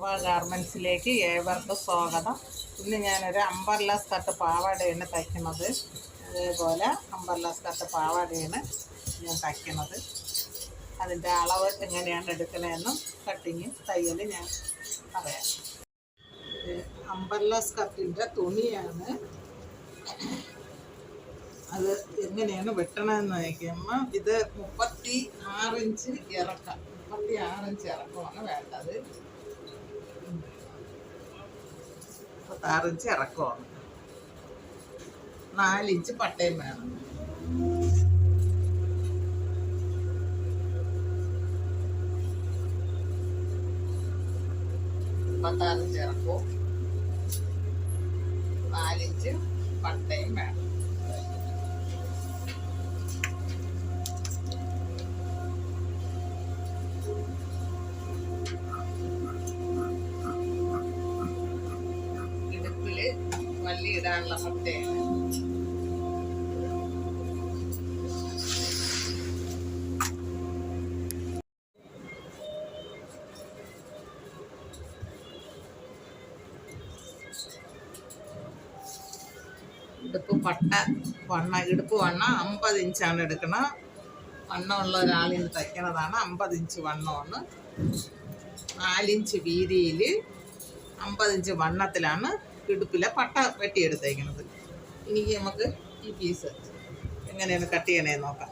അവ ഗാർമെൻസിലേക്ക് ഏവർക്കും സ്വാഗതം. ഇന്ന് ഞാനൊരു അമ്പർല സ്കർട്ട് പാവാടയാണ് തയ്ക്കുന്നത്. അതേപോലെ അമ്പർല സ്കർട്ട് പാവാടയാണ് ഞാൻ തയ്ക്കുന്നത്. അതിന്റെ അളവ് എങ്ങനെയാണ് എടുക്കണതെന്നും കട്ടിങ്ങും തയ്യൽ ഞാൻ പറയാം. അമ്പർല സ്കർട്ടിന്റെ തുണിയാണ്. അത് എങ്ങനെയാണ് വെട്ടണമെന്ന് നോക്കുമ്പോൾ ഇത് മുപ്പത്തി ആറിഞ്ച് ഇറക്കാം. മുപ്പത്തി ആറിഞ്ച് ഇറക്കമാണ് വേണ്ടത്. മുപ്പത്താറിഞ്ച് ഇറക്കമാണ് നാലിഞ്ച് പട്ടയം വേണം. മുപ്പത്താറിഞ്ച് ഇറക്കവും? നാലിഞ്ച് പട്ടയം വേണം. വള്ളി ഇടാനുള്ള പട്ടയാണ് ഇടുപ്പ് പട്ട വണ്ണ ഇടുപ്പ് വണ്ണ അമ്പത് ഇഞ്ചാണ് എടുക്കണം വണ്ണമുള്ള ഒരാളിന് തയ്ക്കണതാണ് അമ്പത് ഇഞ്ച് വണ്ണമാണ് നാലിഞ്ച് വീതിയിൽ അമ്പത് ഇഞ്ച് വണ്ണത്തിലാണ് ഇടുപ്പിലെ പട്ട വെട്ടി എടുത്തേക്കണത് ഇനി നമുക്ക് ഈ പീസ് എങ്ങനെയാണ് കട്ട് ചെയ്യണേ നോക്കാം.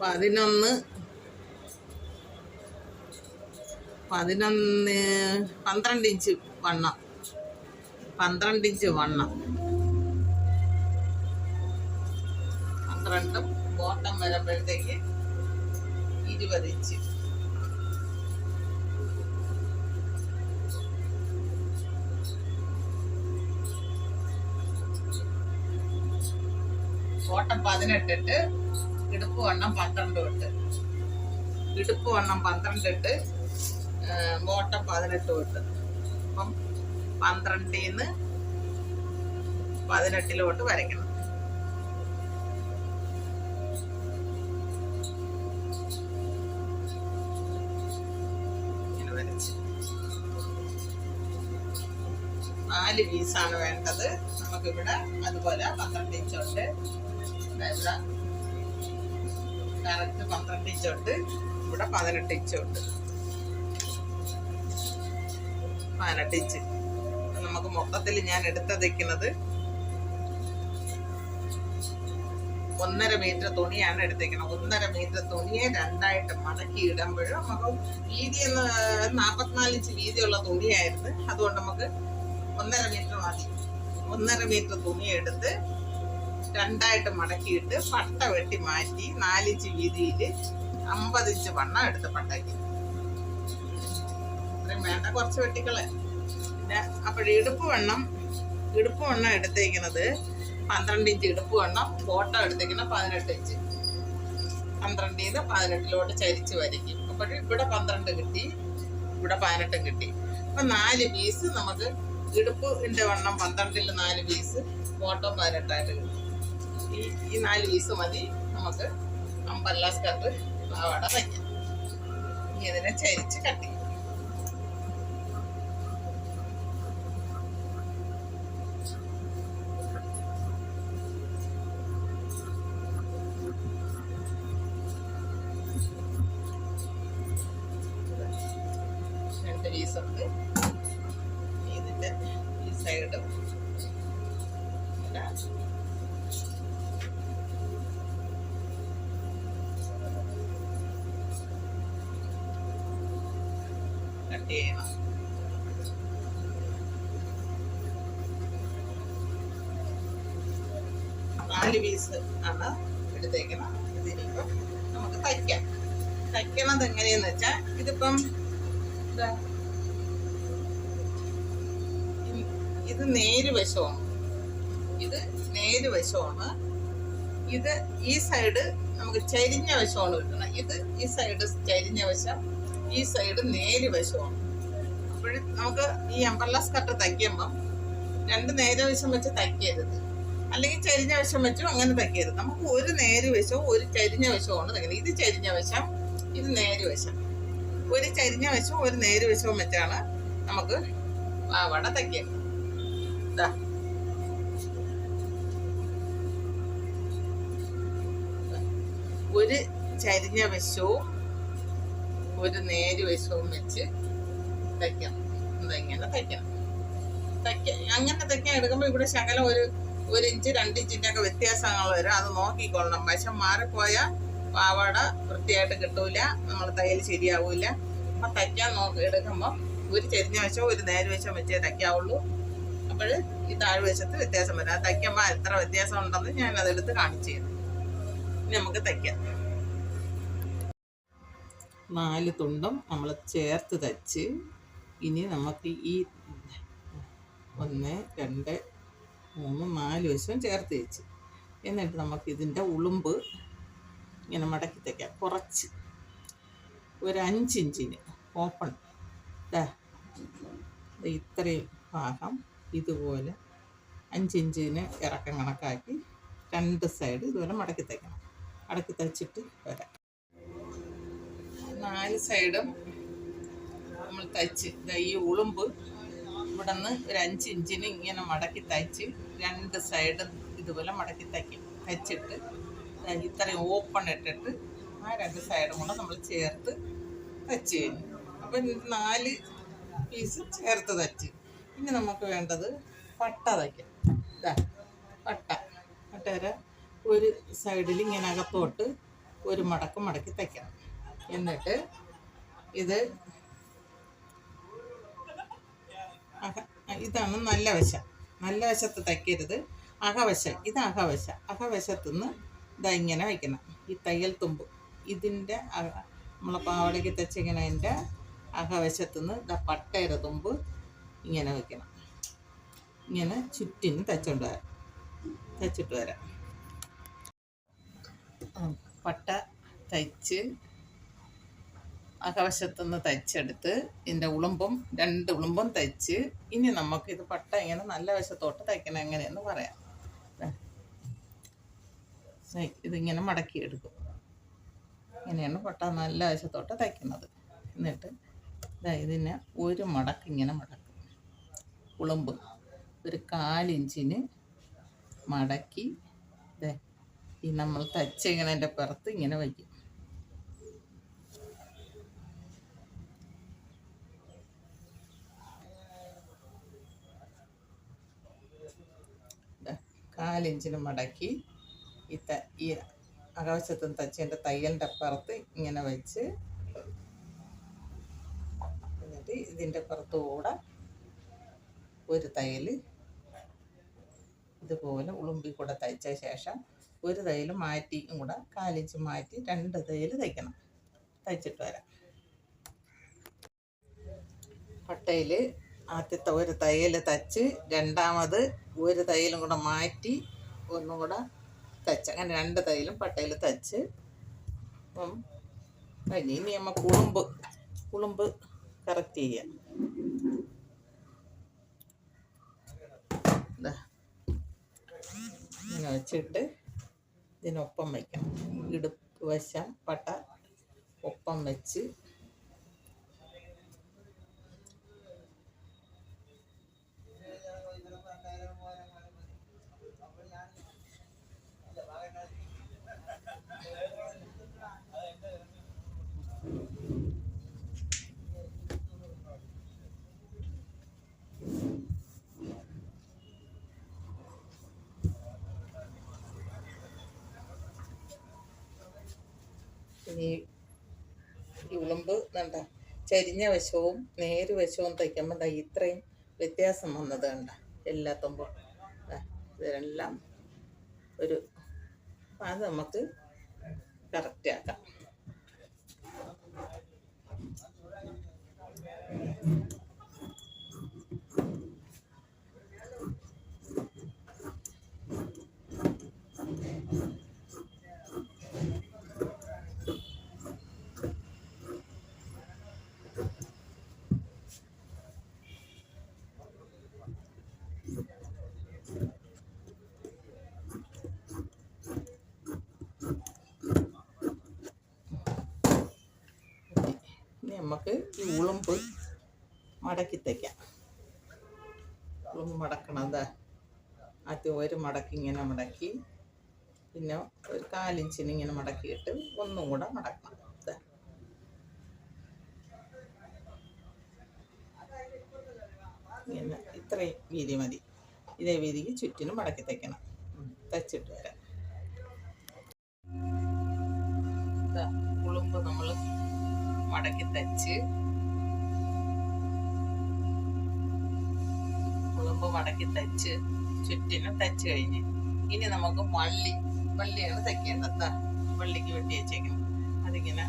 പതിനൊന്ന് പതിനൊന്ന് പന്ത്രണ്ട് ഇഞ്ച് വണ്ണം. പന്ത്രണ്ട് ഇഞ്ച് വണ്ണം. പന്ത്രണ്ടും ബോട്ടം വരുമ്പോഴത്തേക്ക് ഇരുപത് ഇഞ്ച്. ബോട്ടം പതിനെട്ടിട്ട് ഇടുപ്പ് വണ്ണം പന്ത്രണ്ട് ഇട്ട് ഇടുപ്പ് വണ്ണം പന്ത്രണ്ട് ഇട്ട് ഓട്ടം പതിനെട്ട് ഇട്ട് അപ്പം പന്ത്രണ്ടിൽ നിന്ന് പതിനെട്ടിലോട്ട് വരയ്ക്കണം. നാല് പീസാണ് വേണ്ടത്. നമുക്കിവിടെ അതുപോലെ പന്ത്രണ്ട് ഇഞ്ചുണ്ട് ഇവിടെ കറക്റ്റ് പന്ത്രണ്ട് ഇഞ്ചുണ്ട് ഇവിടെ പതിനെട്ട് ഇഞ്ചുണ്ട് പതിനെട്ട് ഇഞ്ച് നമുക്ക് മൊത്തത്തിൽ ഞാൻ എടുത്ത് തയ്ക്കുന്നത് ഒന്നര മീറ്റർ തുണിയാണ് എടുത്തേക്കുന്നത്. ഒന്നര മീറ്റർ തുണിയെ രണ്ടായിട്ട് മടക്കി ഇടുമ്പോഴും നമുക്ക് വീതി എന്ന് നാൽപ്പത്തിനാല് ഇഞ്ച് വീതിയുള്ള തുണിയായിരുന്നു. അതുകൊണ്ട് നമുക്ക് ഒന്നര മീറ്റർ മതി ഒന്നര മീറ്റർ തുണി എടുത്ത് രണ്ടായിട്ട് മടക്കിയിട്ട് പട്ട വെട്ടി മാറ്റി നാലിഞ്ച് വീതിയിൽ അമ്പത് ഇഞ്ച് വണ്ണം എടുത്ത് പട്ടയ്ക്ക്. അത്രയും വേണ്ട കുറച്ച് വെട്ടിക്കളെ. പിന്നെ അപ്പോൾ ഇടുപ്പ് വണ്ണം ഇടുപ്പ് വണ്ണം എടുത്തേക്കുന്നത് പന്ത്രണ്ട് ഇഞ്ച് ഇടുപ്പ് വണ്ണം ഫോട്ടോ എടുത്തേക്കുന്നത് പതിനെട്ട് ഇഞ്ച്. പന്ത്രണ്ടിൽ നിന്ന് പതിനെട്ടിലോട്ട് ചരിച്ച് വരയ്ക്കും. അപ്പോഴും ഇവിടെ പന്ത്രണ്ട് കിട്ടി ഇവിടെ പതിനെട്ടും കിട്ടി. അപ്പം നാല് പീസ് നമുക്ക് ഇടുപ്പിന്റെ വണ്ണം പന്ത്രണ്ടിൽ നാല് പീസ് ഫോട്ടോ പതിനെട്ടായിട്ട് കിട്ടും. ഈ നാല് പീസ് മതി. നമുക്ക് അമ്പല്ല സ്കർട്ട് പാവാട തയ്ക്കാം ഇതിനെ ചരിച്ച് കട്ട് രണ്ട് പീസുണ്ട് സൈഡും. കട്ട് ചെയ്യണം നാല് പീസ് ആണ് എടുത്തേക്കണം ഇതിനിപ്പം നമുക്ക് തയ്ക്കാം. തയ്ക്കണത് എങ്ങനെയെന്ന് വെച്ചാൽ ഇതിപ്പം ഇതാ ഇത് നേര് വശമാണ്. ഇത് നേര് വശമാണ്. ഇത് ഈ സൈഡ് നമുക്ക് ചരിഞ്ഞ വശമാണ് കിട്ടണം ഇത് ഈ സൈഡ് ചരിഞ്ഞ വശം ഈ സൈഡ് നേര് വശമാണ്. അപ്പോൾ നമുക്ക് ഈ അമ്പർല സ്കർട്ട് തയ്ക്കുമ്പം രണ്ട് നേരെ വശം വെച്ച് തയ്ക്കരുത്. അല്ലെങ്കിൽ ചരിഞ്ഞ വശം വെച്ചും അങ്ങനെ തയ്ക്കരുത്. നമുക്ക് ഒരു നേര് വശവും ഒരു ചരിഞ്ഞ വശവുമാണ് തയ്ക്കുന്നത്. ഇത് ചരിഞ്ഞ വശം ഇത് നേര് വശം. ഒരു ചരിഞ്ഞ വശവും ഒരു നേര് വശവും വെച്ചാണ് നമുക്ക് പാവാട തയ്ക്കുന്നത്. ഒരു ചരിഞ്ഞ വശവും ഒരു നേര് വശവും വെച്ച് തയ്ക്കണം ഇതെങ്ങനെ തയ്ക്കണം തയ്ക്ക. അങ്ങനെ തയ്ക്കാൻ എടുക്കുമ്പോൾ ഇവിടെ ശകലം ഒരു ഒരു ഇഞ്ച് രണ്ട് ഇഞ്ചിന്റെ ഒക്കെ വ്യത്യാസങ്ങൾ വരും. അത് നോക്കിക്കൊള്ളണം. വശം മാറിപ്പോയാൽ പാവാട വൃത്തിയായിട്ട് കിട്ടൂല. നമ്മൾ തയ്യൽ ശരിയാവൂല. അപ്പൊ തയ്ക്കാൻ നോക്കി എടുക്കുമ്പോൾ ഒരു ചെരിഞ്ഞ വശവും ഒരു നേര് വശവും വെച്ചേ തയ്ക്കാവുള്ളൂ. അപ്പോൾ ഈ താഴ്വശത്ത് വ്യത്യാസം വരും. തയ്ക്കുമ്പോൾ എത്ര വ്യത്യാസം ഉണ്ടെന്ന് ഞാൻ അതെടുത്ത് കാണിച്ചു ഇനി നമുക്ക് തയ്ക്കാം. നാല് തുണ്ടും നമ്മൾ ചേർത്ത് തയ്ച്ച് ഇനി നമുക്ക് ഈ ഒന്ന് രണ്ട് മൂന്ന് നാല് വശവും ചേർത്ത് വെച്ച് എന്നിട്ട് നമുക്ക് ഇതിന്റെ ഉളുമ്പ് ഇങ്ങനെ മടക്കി തയ്ക്കാം. കുറച്ച്. ഒരു അഞ്ചിഞ്ചിന് ഓപ്പൺ. ഇത്രയും ഭാഗം. ഇതുപോലെ അഞ്ച് ഇഞ്ചിന് ഇറക്കം കണക്കാക്കി രണ്ട് സൈഡ് ഇതുപോലെ മടക്കി തയ്ക്കണം മടക്കി തയ്ച്ചിട്ട് വരാം. നാല് സൈഡും നമ്മൾ തയ്ച്ച്. ഈ ഉളുമ്പ് ഇവിടെ നിന്ന് ഒരു അഞ്ച് ഇഞ്ചിന് ഇങ്ങനെ മടക്കി തയ്ച്ച് രണ്ട് സൈഡും ഇതുപോലെ മടക്കി തയ്ക്കും. തയ്ച്ചിട്ട് ഇത്രയും ഓപ്പൺ ഇട്ടിട്ട് ആ രണ്ട് സൈഡും കൂടെ നമ്മൾ ചേർത്ത് തയ്ച്ച് കഴിഞ്ഞു. അപ്പം നാല് പീസ് ചേർത്ത് തയ്ച്ച്. ഇനി നമുക്ക് വേണ്ടത് പട്ട തയ്ക്കാം. ഇതാ പട്ട. പട്ടര ഒരു സൈഡിൽ ഇങ്ങനെ അകത്തോട്ട് ഒരു മടക്ക് മടക്കി തയ്ക്കണം. എന്നിട്ട് ഇത് ഇതാണ് നല്ല വശം. നല്ല വശത്ത് തയ്ക്കരുത്. അകവശം ഇത് അകവശ അകവശത്തുനിന്ന് ഇതാ ഇങ്ങനെ വയ്ക്കണം. ഈ തയ്യൽ തുമ്പ്. ഇതിന്റെ നമ്മളെ പാവടയ്ക്ക് തച്ചിങ്ങനെ അതിന്റെ അകവശത്തുനിന്ന് ഇതാ പട്ടയുടെ തുമ്പ് ഇങ്ങനെ വെക്കണം. ഇങ്ങനെ ചുറ്റിന് തച്ചുകൊണ്ട് വരാം. തച്ചിട്ട് വരാം. പട്ട തയ്ച്ച് അകവശത്തുനിന്ന് തയ്ച്ചെടുത്ത് ഇതിന്റെ ഉളുമ്പും രണ്ട് ഉളുമ്പും തയ്ച്ച് ഇനി നമുക്ക് ഇത് പട്ട ഇങ്ങനെ നല്ല വശത്തോട്ട് തയ്ക്കണം എങ്ങനെയെന്ന് പറയാം. ഇതിങ്ങനെ മടക്കി ഇതിങ്ങനെ മടക്കിയെടുക്കും. ഇങ്ങനെയാണ് പട്ട നല്ല വശത്തോട്ട് തയ്ക്കുന്നത്. എന്നിട്ട് ഇതാ ഇതിനെ ഒരു മടക്ക് ഇങ്ങനെ മടക്കും. ഉളുമ്പ്. ഒരു കാലിഞ്ചിന് മടക്കി ഈ നമ്മൾ തച്ച ഇങ്ങനെ എന്റെ പുറത്ത് ഇങ്ങനെ വയ്ക്കും. കാലിഞ്ചിന് മടക്കി ഈ ത ഈ അകവശത്തും തച്ചതിന്റെ തയ്യലിന്റെ അപ്പുറത്ത് ഇങ്ങനെ വെച്ച് എന്നിട്ട് ഇതിന്റെ പുറത്തുകൂടെ ഒരു തയ്യൽ ഇതുപോലെ ഉളുമ്പി കൂടെ തയ്ച്ച ശേഷം ഒരു തയ്യൽ മാറ്റി കൂടെ കാലിച്ച് മാറ്റി രണ്ട് തയ്യൽ തയ്ക്കണം. തയ്ച്ചിട്ട് വരാം. പട്ടയിൽ ആദ്യത്തെ ഒരു തയ്യൽ തച്ച് രണ്ടാമത് ഒരു തയ്യലും കൂടെ മാറ്റി ഒന്നും കൂടെ തച്ച്. അങ്ങനെ രണ്ട് തയ്യലും പട്ടയിൽ തച്ച്. അപ്പം കഴിഞ്ഞ് ഇനി നമ്മൾ കുളുമ്പ് കുളുമ്പ് കറക്റ്റ് ചെയ്യാം. വെച്ചിട്ട് ഇതിനൊപ്പം വയ്ക്കണം ഇടുപ്പ് വശം പട്ട ഒപ്പം വെച്ച് ഇനി ഈ ഉളുമ്പ് കണ്ട? ചരിഞ്ഞ വശവും നേര് വശവും തയ്ക്കുമ്പോൾ ദാ ഇത്രയും വ്യത്യാസം വന്നത് കണ്ട? എല്ലാ തുമ്പും ദാ ഇതെല്ലാം ഒരു അത് നമുക്ക് കറക്റ്റ് ആക്കാം. നമുക്ക് ഈ ഉളുമ്പ് മടക്കി തയ്ക്കാം. ഉളുമ്പ് മടക്കണത്. ആദ്യം ഒരു മടക്കി ഇങ്ങനെ മടക്കി പിന്നെ ഒരു കാലിഞ്ചിന് ഇങ്ങനെ മടക്കിയിട്ട് ഒന്നും കൂടെ മടക്കണം. ഇങ്ങനെ ഇത്രയും വീതി മതി. ഇതേ വീതിക്ക് ചുറ്റിനും മടക്കി തയ്ക്കണം. തയ്ച്ചിട്ട് വരാം. ഉളുമ്പ് നമ്മൾ മടക്കി തച്ച്. കുളമ്പ് മടക്കി തച്ച്. ചുറ്റിനും തച്ച് കഴിഞ്ഞ്. ഇനി നമുക്ക് വള്ളി വള്ളിയാണ് തയ്ക്കേണ്ടത് വള്ളിക്ക് വെട്ടി വെച്ചേക്കണം അതിങ്ങനെ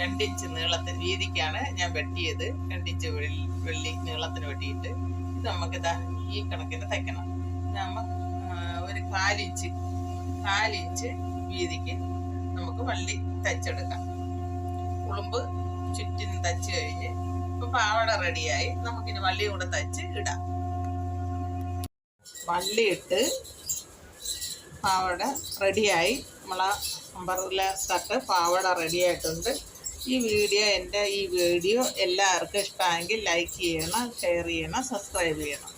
രണ്ടിഞ്ച് നീളത്തിന് വീതിക്കാണ് ഞാൻ വെട്ടിയത്. രണ്ടിഞ്ച് വെള്ളി നീളത്തിന് വെട്ടിയിട്ട് ഇത് നമുക്ക് ഇതാ ഈ കണക്കിന് തയ്ക്കണം. നമ്മ ഒരു കാലിഞ്ച്. കാലിഞ്ച് വീതിക്ക് നമുക്ക് വള്ളി തച്ചെടുക്കാം ഉളുമ്പ് ചുറ്റിനും തയ്ച്ച് കഴിഞ്ഞ് ഇപ്പൊ പാവട റെഡിയായി. നമുക്കിനി വള്ളി കൂടെ തയ്ച്ച് ഇടാം. വള്ളി ഇട്ട് പാവട റെഡിയായി. നമ്മളെ അമ്പർല സ്കർട്ട് പാവട റെഡിയായിട്ടുണ്ട്. ഈ വീഡിയോ എന്റെ ഈ വീഡിയോ എല്ലാവർക്കും ഇഷ്ടമെങ്കിൽ ലൈക്ക് ചെയ്യണം ഷെയർ ചെയ്യണം സബ്സ്ക്രൈബ് ചെയ്യണം.